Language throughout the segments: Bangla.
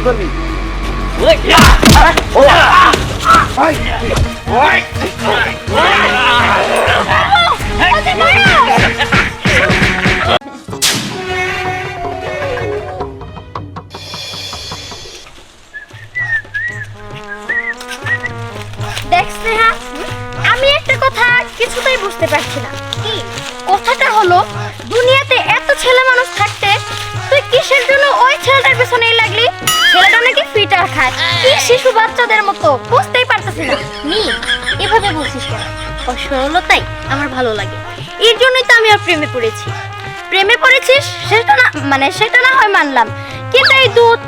কি করবি আমি একটা কথা কিছুতেই বুঝতে পারছি না। কথাটা হলো, দুনিয়াতে এত ছেলে মানুষ থাকতে তুই কিসের জন্য ওই ছেলেটার পেছনেই খায় কি শিশু বাচ্চাদের মতো বুঝতেই পারতেছি না। নি এভাবে বলছিস কেন? ওর সরলতাই আমার ভালো লাগে। এর জন্যই তো আমি ওর প্রেমে পড়েছি। প্রেমে পড়েছিস সেটা না মানে সেটা না হয় মানলাম। কিন্তু এই দুধ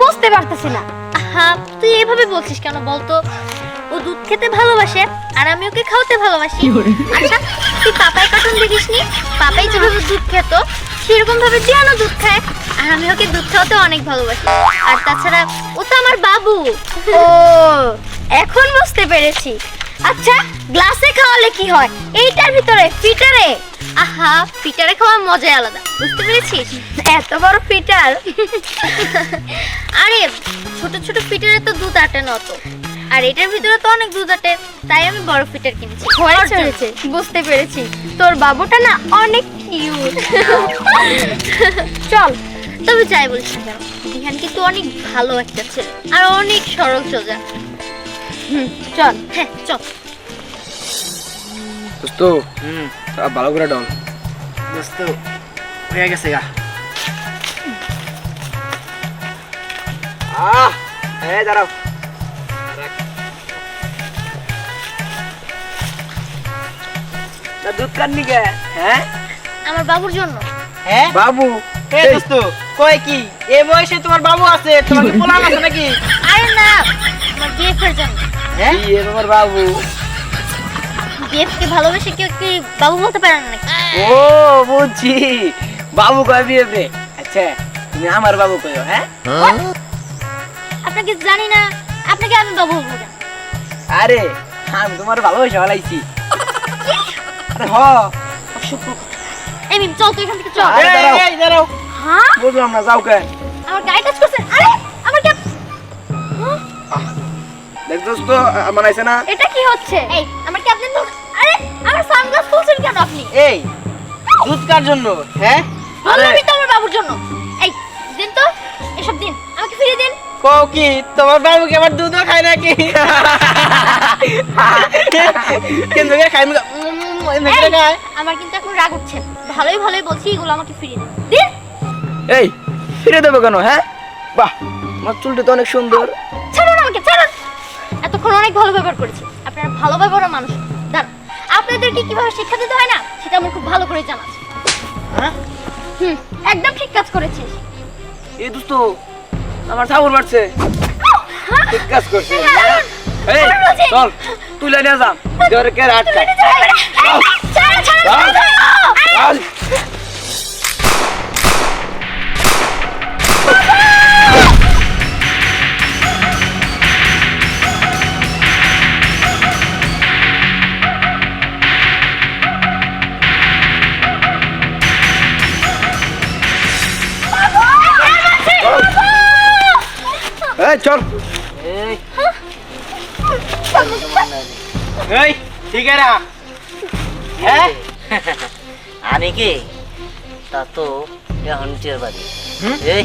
বুঝতে পারতেছি না। হ্যাঁ তুই এভাবে বলছিস কেন বলতো? ও দুধ খেতে ভালোবাসে আর আমি ওকে খাওয়াতে ভালোবাসি। আচ্ছা তুই পাপাই কার্টুন দেখিসনি? পাপাই যেভাবে দুধ খেত সেরকম ভাবে জিয়ানো দুধ খায়। আর আমি ওকে দুধ খাওয়াতে অনেক ভালোবাসি। আর তাছাড়া ও তো আমার বাবু। ও এখন বুঝতে পেরেছি। আচ্ছা গ্লাসে খাওয়ালে কি হয়? এইটার ভিতরে ফিটারে। আহা ফিটারে খাওয়ার মজাই আলাদা বুঝতে পেরেছিস? এত বড় ফিটার? আরে ছোট ছোট ফিটারে তো দুধ আটে না অত। আর এটার ভিতরে তো অনেক দুধ আটে তাই আমি বড় ফিটার কিনেছি। হয়েছে হয়েছে বুঝতে পেরেছি। তোর বাবুটা না অনেক কিউট চল তবে যাই বলিস না কেন দিহান কিন্তু অনেক ভালো একটা ছেলে আর অনেক সরল সোজা। হুম চল। হ্যাঁ চল। দোস্ত তা ভালো করে ডল। দোস্ত হয়ে গেছে গা। আহ হ্যাঁ দাঁড়াও। দুধ কাটনি কে? হ্যাঁ? আমার বাবুর জন্য। হ্যাঁ? বাবু দোস্ত। কয় কি? এ বয়সে তোমার বাবু আছে তোমার কি আছে নাকি? আরে না আমার বিএফের জন্য হ্যাঁ? কি এ তোমার বাবু? বিএফকে ভালোবেসে কেউ কি বাবু বলতে পারে না নাকি? ও বুঝছি। বাবু কয় বিয়ে আচ্ছা তুমি আমার বাবু কয়ো হ্যাঁ? আপনাকে জানি না আপনাকে আমি বাবু বলব আরে আমি তোমার ভালোবাসা ভালাইছি আরে হ। অসভ্য কথা। এই মিম চল তুই এখান থেকে চল। এই, দাঁড়াও। হ্যাঁ? বুঝলাম না যাও আমার গায়ে টাচ করছেন আরে আমার ক্যাপ দেখ দোস্ত মানাইছে না। এটা কি হচ্ছে? এই আমার ক্যাপ দিন আরে আমার সানগ্লাস খুলছেন কেন আপনি? এই দুধ কার জন্য? হ্যাঁ? তো আমার বাবুর জন্য। এই দিন তো এসব দিন। আমাকে ফিরিয়ে দিন। কও কি তোমার বাবু কি আমার দুধও খায় নাকি? কিন্তু কে আমার কিন্তু এখন রাগ উঠছে। ভালোই ভালোই বলছি এগুলো আমাকে ফিরিয়ে দিন। দিন। এই ফিরে দেবো কেন হ্যাঁ? বাহ আমার চুলটা তো অনেক সুন্দর। ছাড়ুন আমাকে ছাড়ুন। এতক্ষণ অনেক ভালো ব্যবহার করেছি। আপনারা ভালো ব্যবহার মানুষ। দাঁড়ান আপনাদেরকে কীভাবে শিক্ষা দিতে হয় না সেটা আমার খুব ভালো করে জানা আছে। হ্যাঁ? হুম একদম ঠিক কাজ করেছিস। এই দোস্ত আমার সাবুর মারছে। ঠিক কাজ করছে। এই চল তুই লাইনে যাম দেওয়ার কে আটকা ছাড়ুন, চল। চল। এই ঠিক হ্যাঁ? আনে কি? তা তো এখন বাড়ি। এই।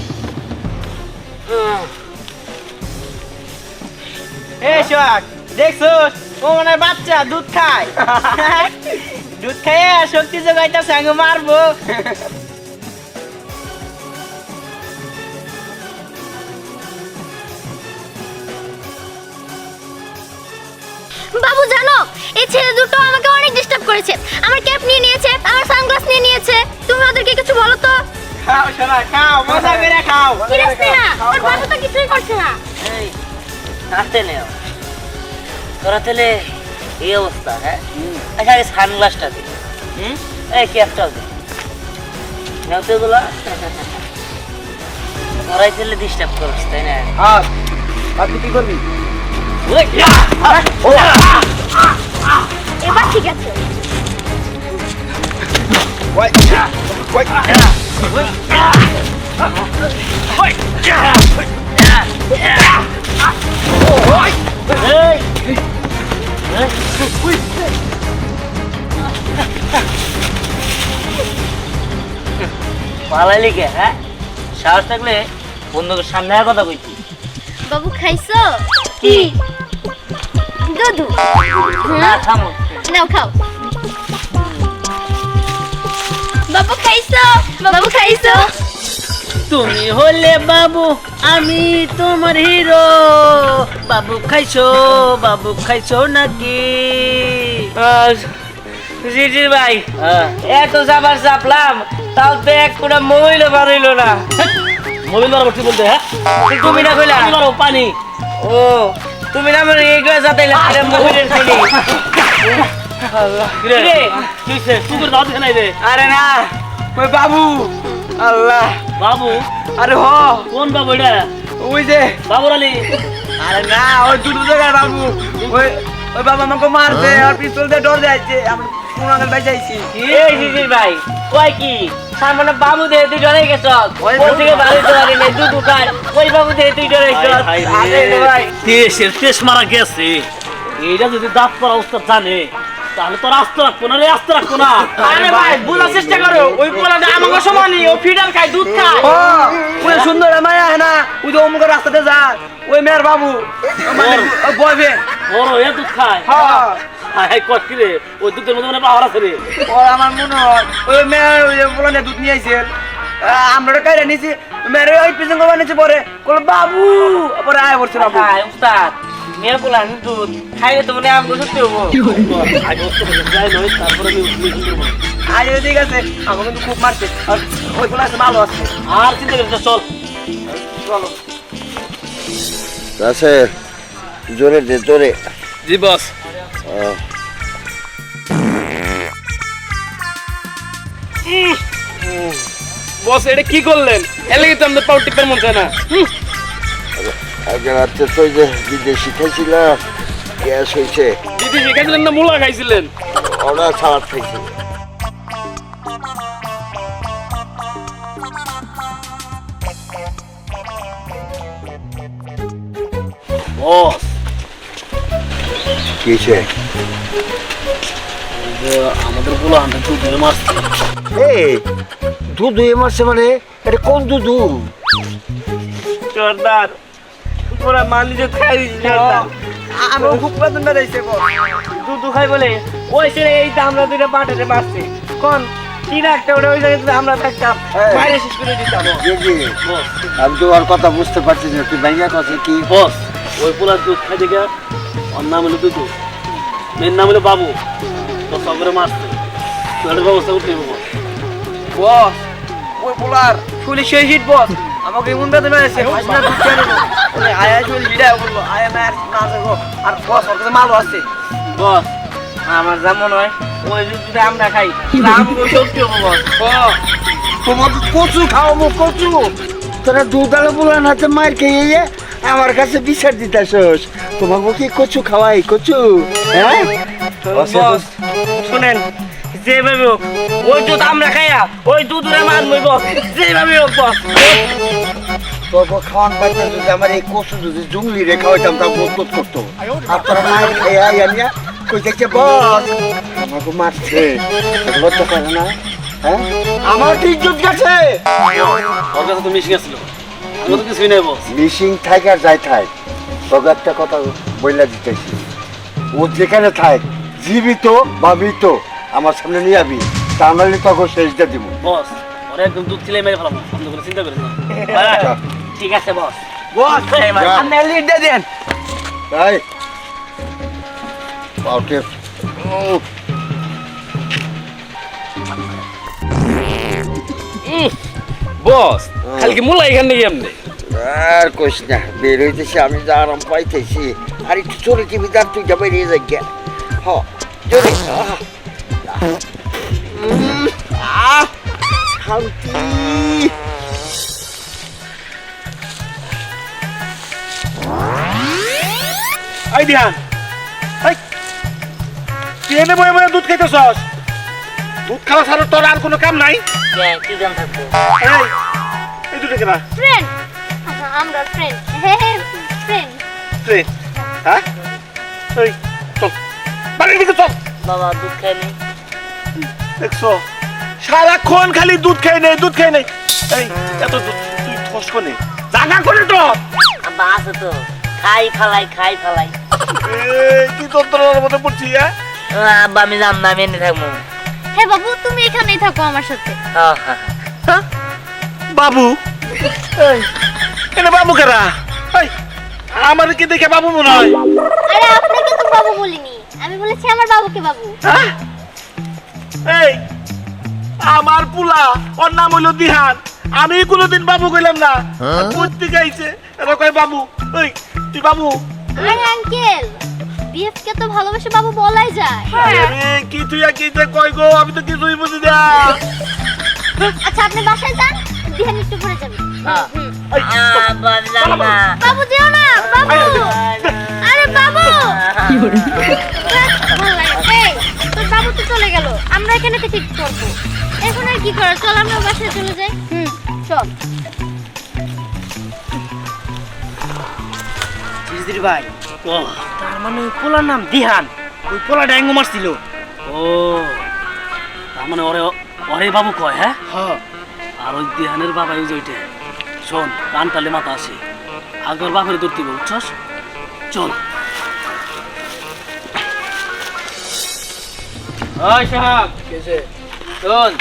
ও মনে বাচ্চা দুধ খায়। দুধ খাইয়ে শক্তি যোগাইতে সঙ্গে মারবো। বাবু জানো এই ছেলে দুটো আমাকে অনেক ডিস্টার্ব করেছে। আমার ক্যাপ নিয়ে নিয়েছে আমার সানগ্লাস নিয়ে নিয়েছে। তুমি ওদেরকে কিছু বলো তো? খাও সোনা খাও মজা করে খাও। কি না ওর বাবু তো কিছুই করছে না। এই হাতে নেও তোরা তাহলে এই অবস্থা হ্যাঁ? আচ্ছা আগে সানগ্লাসটা দে। হুম? এই ক্যাপটাও দে। নেও তো এগুলো। তোরাই তাহলে ডিস্টার্ব করছিস তাই না? আর তুই কি করবি? এবার ঠিক আছে। কে হ্যাঁ সাহস থাকলে বন্ধুকে সামনে আর কথা কইছি বাবু খাইছো? কি? দুধু। না থামো। নাও খাও। বাবু খাইছো? বাবু খাইছো? তুমি হলে বাবু আমি তোমার হিরো। বাবু খাইছো? বাবু খাইছো নাকি? জি জি ভাই হ্যাঁ। এত যাবার চাপলাম তাও তো এক কোটা মহিল বাড়ইল না। মোবিল মারবো কি বলতে হ্যাঁ? তুমি না কইলা? পানি। ও তুমি না মানে এই যাতাইলে আরে মহিলের খাইনি কিরে? কিসে? কুকুর দাও দেখে নাই রে। আরে না ওই বাবু। আল্লাহ। বাবু? আরে হ। কোন বাবু এটা? ওই যে। বাবুর আলী। আরে না ওই দুটো জায়গায় বাবু। ওই ওই বাবা আমাকে মারছে আর পিস্তল দিয়ে ডর আমি কোন আগে এই জিজির ভাই কই কি? সামনে বাবু দে তুই ডরে গেছ ওই থেকে বাড়ি তো আরে নাই দুধ খাই ওই বাবু দে তুই ডরে গেছ তেসের তেস মারা গেছে। এইটা যদি দাঁত পড়া উস্তাদ জানে তাহলে তো রাস্তা রাখব না রে রাস্তা রাখব না। আরে ভাই বোঝার চেষ্টা করো ওই পোলাটা আমাকে সমানই ও ফিডার খায় দুধ খায়। ওই সুন্দর মায়া হ্যাঁ না ওই যে অমুকের রাস্তাতে যায় ওই মেয়ের বাবু। মানে এ দুধ খায়। হ্যাঁ। হাই কষ্ট কি রে? ওই দুধের মধ্যে মানে পাহাড় আছে রে। ও আমার মনে হয় ওই মেয়ের ওই যে দুধ নিয়ে আমরা কাইরে নিছি। মেয়ের ওই পিছন করে নিচে পরে। বলে বাবু! পরে আয় পড়ছে বাবু। উস্তাদ দুধ। খাইলে তো মনে আমি সত্যি হব। আগে যাই নয় তারপরে আমি মিটিং আজ ঠিক আছে। কিন্তু খুব মারছে। ওই পোলা আছে ভালো আছে। আর চিন্তা করিস চল। চলো। রাসেল জোরে দে জোরে। জি বস। বস এটা কি করলেন? এর লাগি তো আমাদের পাউর টিপের মন চায় না। আগে রাত্রে তো যে বিদেশি খাইছিলাম গ্যাস হয়েছে। দিদি শিখাইছিলেন না মূলা খাইছিলেন? ওরা সালাদ খাইছিল। কিসে আমাদের বলো হান্ড্রেড দুধ ধরে মারছে এই দুধু মারছে মানে এটা কোন দুধু জোরদার পুরা মালি যে খাই আমরা খুব বেতন বেড়াইছে গো দুধ খাই বলে ওই সে এই তো আমরা দুইটা পাটাতে মারছি কোন কি একটা ওটা ওই জায়গায় আমরা থাকতাম। বাইরে শেষ করে দিতাম। জি জি। আমি তো আর কথা বুঝতে পারছি না তুই ভাইয়া কথা কি? বস ওই পোলার দুধ খাই দেখে ওর নাম হলো দুধু মেয়ের নাম হলো বাবু। তো সবরে মারছে একটা ব্যবস্থা করতে হবে। বস বস ওই পোলার সেই হিট বস। আমাকে এমন বেতন বেড়াইছে না দুধ ওই আয়া বলল আয়া মায়ের না দেখো আর বস ওর কাছে মালও আছে। বস। আমার যা মনে হয় ওই যদি আমরা খাই। আমগো সত্যি হব বস। তোমাকে কচু খাওয়াবো কচু। তোরা দুধ আলো বলান হাতে মার খেয়ে আমার কাছে বিচার দিতেছস তোমাকে কি কচু খাওয়াই? কচু? হ্যাঁ? বস শুনেন যেভাবে হোক ওই দুধ আমরা খাইয়া ওই দুধ ওরা মারবই বস যেভাবে হোক বস। তোর খাওয়ান পাইতে যদি আমার এই কচু যদি জুংলি তা বোধ করতো। আর তোরা মায়ের খেয়ে আনিয়া কই দেখছে বস? আমাকে মারছে। লজ্জা করে না হ্যাঁ? আমার তো ইজ্জত গেছে। ওর কাছে তো মিশে গেছিল আমি তো কিছুই নাই বস। মিশিং থাক আর যাই থাক তোকে একটা কথা বইলা দিতেছি। ও যেখানে থাক জীবিত বা মৃত আমার সামনে নিয়ে যাবি তা নাহলে তখন শেষটা দিব। বস ওরা একদম দুধ চিলাই মেরে ফেলাম। আপনি চিন্তা করেন না। আচ্ছা, ঠিক আছে বস। বস। আপনি লিড দিয়ে দেন। তাই পাউটে বস খালি কি মুলা এখান থেকে এমনি? আর কইস না বের হইতেছি আমি যা আরাম পাইতেছি। আর একটু চলে টিভি দার তুই যাবে নিয়ে যাই গে। হ শান্তি। বয়ে বয়ে দুধ খাইতেছস? দুধ খাওয়া ছাড়া তোর আর কোনো কাম নাই? কি গান থাকব? এই এই দুটো কেনা ফ্রেন্ড আমরা ফ্রেন্ড হ্যাঁ? ফ্রেন্ড এই চল। বাড়ির দিকে চল। বাবা দুধ খাই নেই দেখছ? সারাক্ষণ খালি দুধ খাই নেই দুধ খাই নেই। এই এত দুধ তুই ঠস কোনে? জাগা করে তো? আব্বা আছে তো। খাই ফালাই খাই ফালাই। কি যন্ত্রণার মধ্যে পড়ছি হ্যাঁ? আব্বা আমি জান না আমি এনে থাকব। হ্যাঁ বাবু তুমি এখানেই থাকো আমার সাথে। হ্যাঁ, হ্যাঁ। বাবু? এটা বাবু কেরা আমার কি দেখে বাবু মনে হয়? আরে আপনাকে তো বাবু বলিনি। আমি বলেছি আমার বাবুকে বাবু। হ্যাঁ? এই আমার পুলা ওর নাম হইল দিহান। আমি কোনোদিন বাবু কইলাম না। প্রত্যেক আইছে এরা কয় বাবু ওই তুই বাবু? আরে আঙ্কেল বিএফকে তো ভালোবাসে বাবু বলাই যায়। আরে কি তুই আর কি যে কয় গো? আমি তো কিছুই বুঝি না। আচ্ছা আপনি বাসায় যান দিহান একটু ঘুরে যাবে। বাবু যেও না বাবু। আরে বাবু। এই, তোর বাবু তো চলে গেল। আমরা এখানে থেকে কি করব? এখন আর কি করার? চল আমরা বাসায় চলে যাই। হুম। চল। জিজির ভাই। ও। তার মানে ওই পোলার নাম দিহান। ওই পোলা ড্যাঙ্গো মারছিল। ও। তার মানে ওরে ওরে বাবু কয় হ্যাঁ? হ্যাঁ। আর ওই দিহানের বাবা ওই যে ওইটা। শোন কান তালে মাথা আসে। আগের বাপের দূর দিবে বুঝছস? চল। ওই সাহাব শোন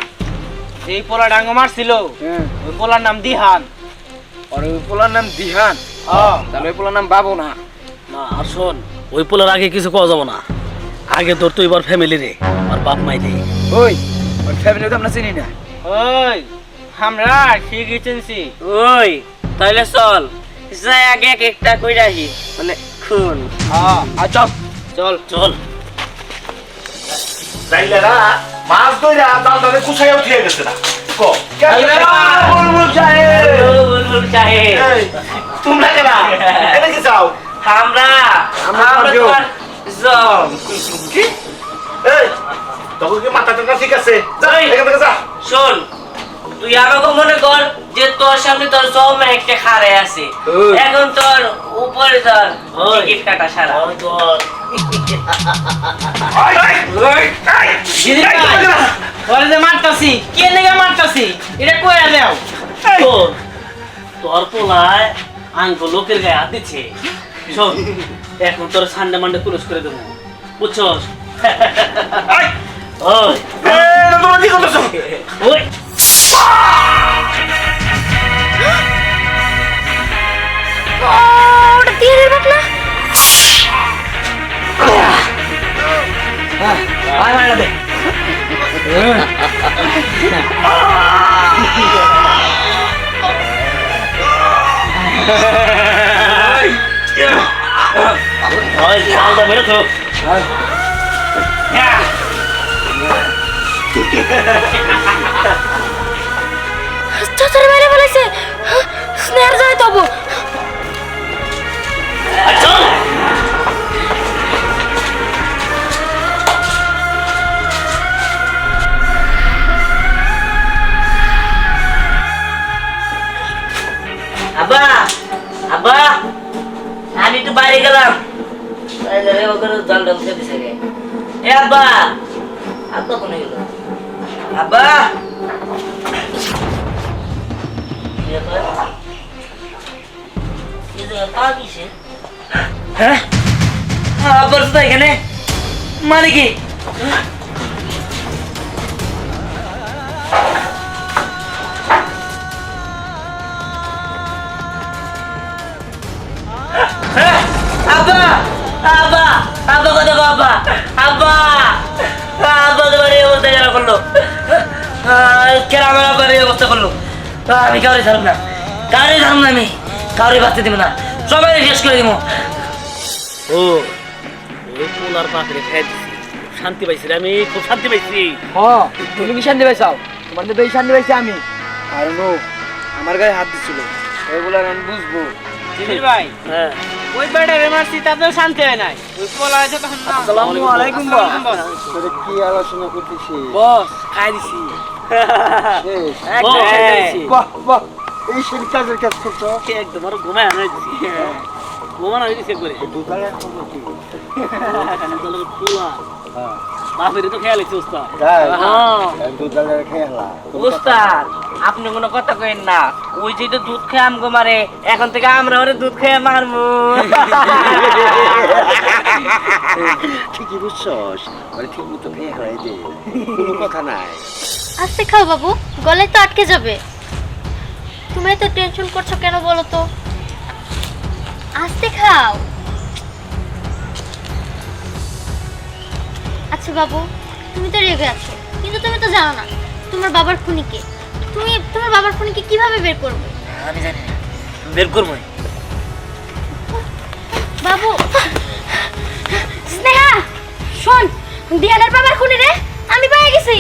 এই পোলা ডাঙ্গো মারছিল। ওই পোলার নাম দিহান। আর ওই পোলার নাম দিহান? হ্যাঁ তাহলে ওই পোলার নাম বাবু না। না আর শোন ওই পোলার আগে কিছু কওয়া যাব না। আগে তোর তো এবার ফ্যামিলি রে আর বাপ মাই রে। ওই ওর ফ্যামিলি তো আমরা চিনি না। ওই আমরা ঠিকই চিনছি ওই তাহলে চল। যাই আগে এক একটা কইরা আসি মানে খুন। হ্যাঁ চল। চল চল। যাইলেরা মাছ ধইরা দাল দালে কুছাইয়া উঠিয়ে গেছে না। কো বুলবুল সাহেব। বুলবুল সাহেব। তোমরা কেনা এটা কি চাও আমরা আমরা আমরা জম। কি? এই তখন কি মাথা ঠিক আছে? যা এখান থেকে যা। শোন তুই আমাকে মনে কর যে তোর সামনে তোর জম একটা খারে আছে। এখন তোর উপরে তোর টিকিট কাটা সারা। দিদি ওরে যে মারতাছি কে লেগে মারতাছি? এটা কইরা দাও। তোর তোর পোলায় আঙ্ক লোকের গায়ে হাত দিচ্ছে। শোন এখন তোর সানডে মানডে করে দেবো। বুঝছস? ওই। তোমরা কি করতেছো? ওই। ও, ওটা দিহানের বাপ না আয় মারা দে ওই সালটা মেরে তো চাচারে মেরে ফেলেছে। স্নেহার যায় তবু। চল। আব্বা আব্বা, আমি একটু বাইরে গেলাম। ওখানে জল ডল খেতে থাকে। এ আব্বা আব্বা কোনে আব্বা। হ্যাঁ আব্বার তো এখানে মানে কি আমার আব্বার এই অবস্থা আমি কাউরে ছাড়ব না। কাউরে ছাড়ব না আমি। কাউরে বাঁচতে দিব না। সবাই শেষ করে দিব। ও ওই পোলার পাখরে শান্তি পাইছি আমি খুব শান্তি পাইছি। হ্যাঁ তুমি কি শান্তি পাইছাও? তোমার তো শান্তি পাইছি আমি। আর নো আমার গায়ে হাত দিছিল। এগুলো আমি বুঝব। জিমির ভাই হ্যাঁ। ওই বেড়ারে মারছি তাতেও শান্তি হয় নাই। ওই পোলা তখন না। আসসালামু আলাইকুম বস। তোরা কি আলোচনা করতেছিস? বস খাই দিছি। বাহ বাহ। এই সেই কাজের কাজ করছ? একদম আরও ঘুমায় আনা দিছি ঘুমানো হয়ে দিছে করে দুধারে খবর কি? পোলা বাপের তো খেয়াল হচ্ছে উস্তাদ তাই? দুধারে খেলা উস্তাদ আপনি কোনো কথা কইেন না। ওই যে তো দুধ খেয়ে আমগো মারে এখন থেকে আমরা ওরে দুধ খেয়ে মারবো। ঠিকই বুঝছস মানে ঠিক মতো খেয়ে হয়ে দে কোনো কথা নাই। আস্তে খাও বাবু গলায় তো আটকে যাবে। তুমি এত টেনশন করছ কেন বলো তো? আস্তে খাও। আচ্ছা বাবু তুমি তো রেগে আছো কিন্তু তুমি তো জানো না তোমার বাবার খুনিকে তুমি তোমার বাবার খুনিকে কীভাবে বের করবে? আমি জানি না। বের করব বাবু স্নেহা শোন দিয়ানার বাবার খুনি রে আমি পেয়ে গেছি।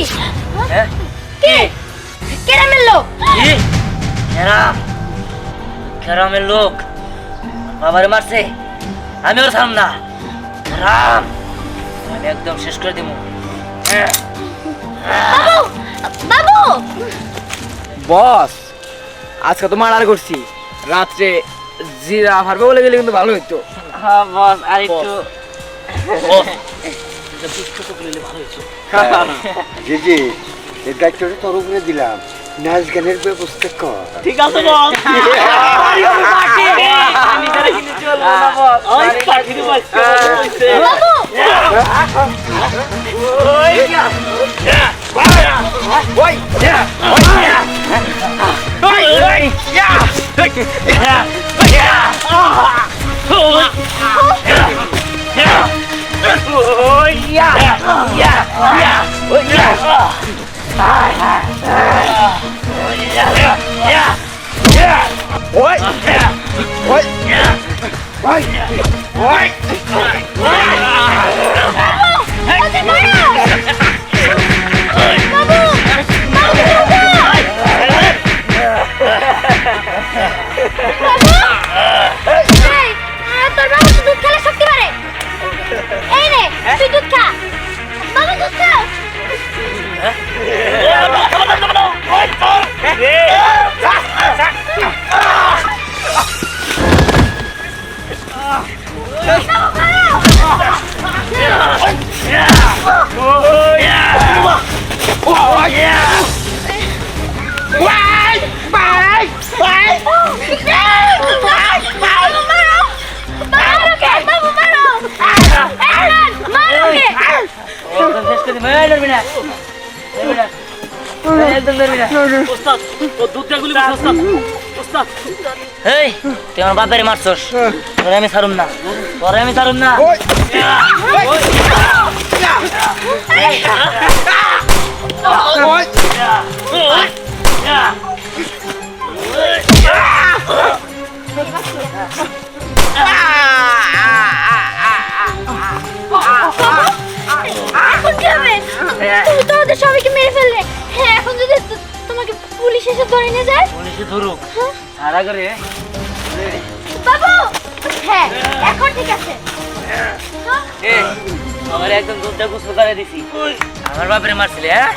হ্যাঁ? কে? কেরামের লোক। কি? খেরাম খেরামের লোক। বাবারে মারছে। আমি ওর থাম না রাম! আমি একদম শেষ করে দিব। বাবু বাবু! বস আজকে তো মার্ডার করছি। রাত্রে জিরা ফারবে বলে গেলে কিন্তু ভালো হইতো। হ্যাঁ বস আর একটু জি জি এই দায়িত্বটা তোর উপরে দিলাম। নাচ গানের ব্যবস্থা কর। ঠিক আছে বস। আমি ছাড়া কিন্তু চলবো না বস। ওই পাখির বাচ্চা হইছে বাবু তুই আমার বাপেরে মারছস। তোরে আমি ছাড়ুম না। পরে আমি ছাড়ুম না। করে বাবু! হ্যাঁ এখন ঠিক আছে? এ আমার একদম দুধটা গুছল করে দিছি। আমার বাপেরে মারছিলে হ্যাঁ?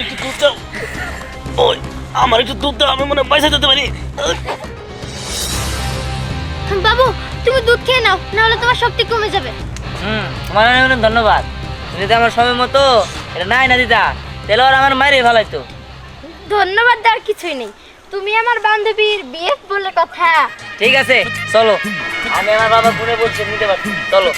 একটু দুধ দাও। ওই আমার একটু দুধ দাও আমি মনে পয়সা দিতে পারি। বাবু তুমি দুধ খেয়ে নাও নাহলে তোমার শক্তি কমে যাবে। হুম তোমার অনেক অনেক ধন্যবাদ। তুমি যদি আমার সময় মতো এটা নাই না দিতা তাহলে ওরা আমার মাইরে ফেলাইতো ধন্যবাদ দেওয়ার কিছুই নেই। তুমি আমার বান্ধবীর বিয়ে বলে কথা। ঠিক আছে, চলো। আমি আমার বাবা ফোনে বলছি, নিতে পারছি। চলো।